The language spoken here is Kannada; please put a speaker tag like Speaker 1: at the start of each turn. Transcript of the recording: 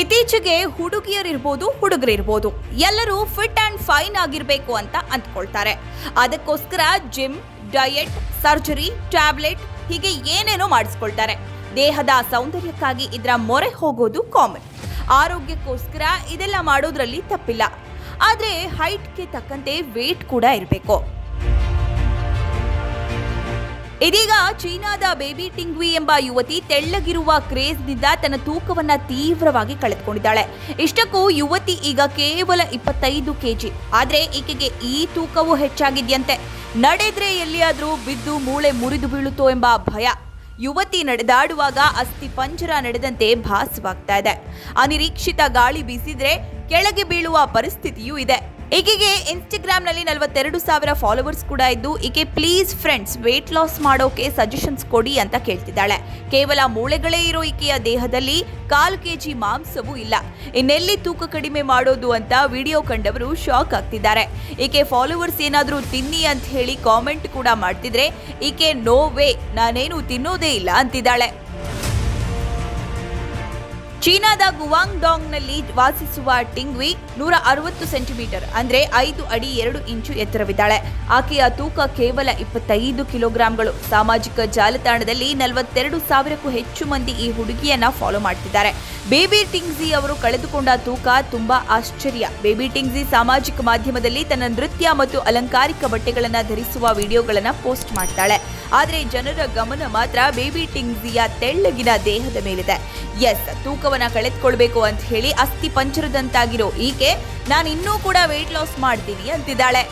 Speaker 1: ಇತ್ತೀಚೆಗೆ ಹುಡುಗಿಯರಿರ್ಬೋದು, ಹುಡುಗರಿರ್ಬೋದು. ಎಲ್ಲರೂ ಫಿಟ್ ಅಂಡ್ ಫೈನ್ ಆಗಿರಬೇಕು ಅಂತ ಅಂದ್ಕೊಳ್ತಾರೆ ಅದಕ್ಕೋಸ್ಕರ ಜಿಮ್ ಡಯೆಟ್ ಸರ್ಜರಿ ಟ್ಯಾಬ್ಲೆಟ್ ಹೀಗೆ ಏನೇನೋ ಮಾಡಿಸ್ಕೊಳ್ತಾರೆ. ದೇಹದ ಸೌಂದರ್ಯಕ್ಕಾಗಿ ಇದರ ಮೊರೆ ಹೋಗೋದು ಕಾಮನ್ ಆರೋಗ್ಯಕ್ಕೋಸ್ಕರ ಇದೆಲ್ಲ ಮಾಡೋದ್ರಲ್ಲಿ ತಪ್ಪಿಲ್ಲ. ಆದರೆ ಹೈಟ್ಗೆ ತಕ್ಕಂತೆ ವೇಟ್ ಕೂಡ ಇರಬೇಕು. ಇದೀಗ ಚೀನಾದ ಬೇಬಿ ಟಿಂಗ್ವಿ ಎಂಬ ಯುವತಿ ತೆಳ್ಳಗಿರುವ ಕ್ರೇಜ್ನಿಂದ ತನ್ನ ತೂಕವನ್ನ ತೀವ್ರವಾಗಿ ಕಳೆದುಕೊಂಡಿದ್ದಾಳೆ. ಇಷ್ಟಕ್ಕೂ ಯುವತಿ ಈಗ ಕೇವಲ ಇಪ್ಪತ್ತೈದು ಕೆಜಿ. ಆದ್ರೆ ಈಕೆಗೆ ಈ ತೂಕವೂ ಹೆಚ್ಚಾಗಿದ್ಯಂತೆ. ನಡೆದ್ರೆ ಎಲ್ಲಿಯಾದರೂ ಬಿದ್ದು ಮೂಳೆ ಮುರಿದು ಬೀಳುತ್ತೋ ಎಂಬ ಭಯ. ಯುವತಿ ನಡೆದಾಡುವಾಗ ಅಸ್ಥಿ ಪಂಜರ ನಡೆದಂತೆ ಭಾಸವಾಗ್ತಾ ಇದೆ. ಅನಿರೀಕ್ಷಿತ ಗಾಳಿ ಬೀಸಿದ್ರೆ ಕೆಳಗೆ ಬೀಳುವ ಪರಿಸ್ಥಿತಿಯೂ ಇದೆ. ಈಕೆಗೆ ಇನ್ಸ್ಟಾಗ್ರಾಮ್ನಲ್ಲಿ ನಲವತ್ತೆರಡು ಸಾವಿರ ಫಾಲೋವರ್ಸ್ ಕೂಡ ಇದ್ದು, ಈಕೆ ಪ್ಲೀಸ್ ಫ್ರೆಂಡ್ಸ್ ವೇಟ್ ಲಾಸ್ ಮಾಡೋಕೆ ಸಜೆಷನ್ಸ್ ಕೊಡಿ ಅಂತ ಕೇಳ್ತಿದ್ದಾಳೆ. ಕೇವಲ ಮೂಳೆಗಳೇ ಇರೋ ಈಕೆಯ ದೇಹದಲ್ಲಿ ಕಾಲು ಕೆಜಿ ಮಾಂಸವೂ ಇಲ್ಲ. ಇನ್ನೆಲ್ಲಿ ತೂಕ ಕಡಿಮೆ ಮಾಡೋದು ಅಂತ ವಿಡಿಯೋ ಕಂಡವರು ಶಾಕ್ ಆಗ್ತಿದ್ದಾರೆ. ಈಕೆ ಫಾಲೋವರ್ಸ್ ಏನಾದರೂ ತಿನ್ನಿ ಅಂತ ಹೇಳಿ ಕಾಮೆಂಟ್ ಕೂಡ ಮಾಡ್ತಿದ್ರೆ, ಈಕೆ ನೋ ವೇ ನಾನೇನು ತಿನ್ನೋದೇ ಇಲ್ಲ ಅಂತಿದ್ದಾಳೆ. ಚೀನಾದ ಗುವಾಂಗ್ಡಾಂಗ್ನಲ್ಲಿ ವಾಸಿಸುವ ಟಿಂಗ್ವಿ ನೂರ ಅರವತ್ತು ಸೆಂಟಿಮೀಟರ್, ಅಂದ್ರೆ ಐದು ಅಡಿ ಎರಡು ಇಂಚು ಎತ್ತರವಿದ್ದಾಳೆ. ಆಕೆಯ ತೂಕ ಕೇವಲ ಇಪ್ಪತ್ತೈದು ಕಿಲೋಗ್ರಾಂಗಳು. ಸಾಮಾಜಿಕ ಜಾಲತಾಣದಲ್ಲಿ ನಲವತ್ತೆರಡು ಸಾವಿರಕ್ಕೂ ಹೆಚ್ಚು ಮಂದಿ ಈ ಹುಡುಗಿಯನ್ನ ಫಾಲೋ ಮಾಡ್ತಿದ್ದಾರೆ. ಬೇಬಿ ಟಿಂಗ್ಜಿ ಅವರು ಕಳೆದುಕೊಂಡ ತೂಕ ತುಂಬಾ ಆಶ್ಚರ್ಯ. ಬೇಬಿ ಟಿಂಗ್ಜಿ ಸಾಮಾಜಿಕ ಮಾಧ್ಯಮದಲ್ಲಿ ತನ್ನ ನೃತ್ಯ ಮತ್ತು ಅಲಂಕಾರಿಕ ಬಟ್ಟೆಗಳನ್ನ ಧರಿಸುವ ವಿಡಿಯೋಗಳನ್ನ ಪೋಸ್ಟ್ ಮಾಡ್ತಾಳೆ. ಆದರೆ ಜನರ ಗಮನ ಮಾತ್ರ ಬೇಬಿ ಟಿಂಗ್ಜಿಯ ತೆಳ್ಳಗಿನ ದೇಹದ ಮೇಲಿದೆ. ಎಸ್ ತೂಕವನ್ನ ಕಳೆದುಕೊಳ್ಬೇಕು ಅಂತ ಹೇಳಿ ಅಸ್ಥಿ ಪಂಚರದಂತಾಗಿರೋ ಈಕೆ ನಾನು ಇನ್ನೂ ಕೂಡ ವೆಯ್ಟ್ ಲಾಸ್ ಮಾಡ್ತೀನಿ ಅಂತಿದ್ದಾಳೆ.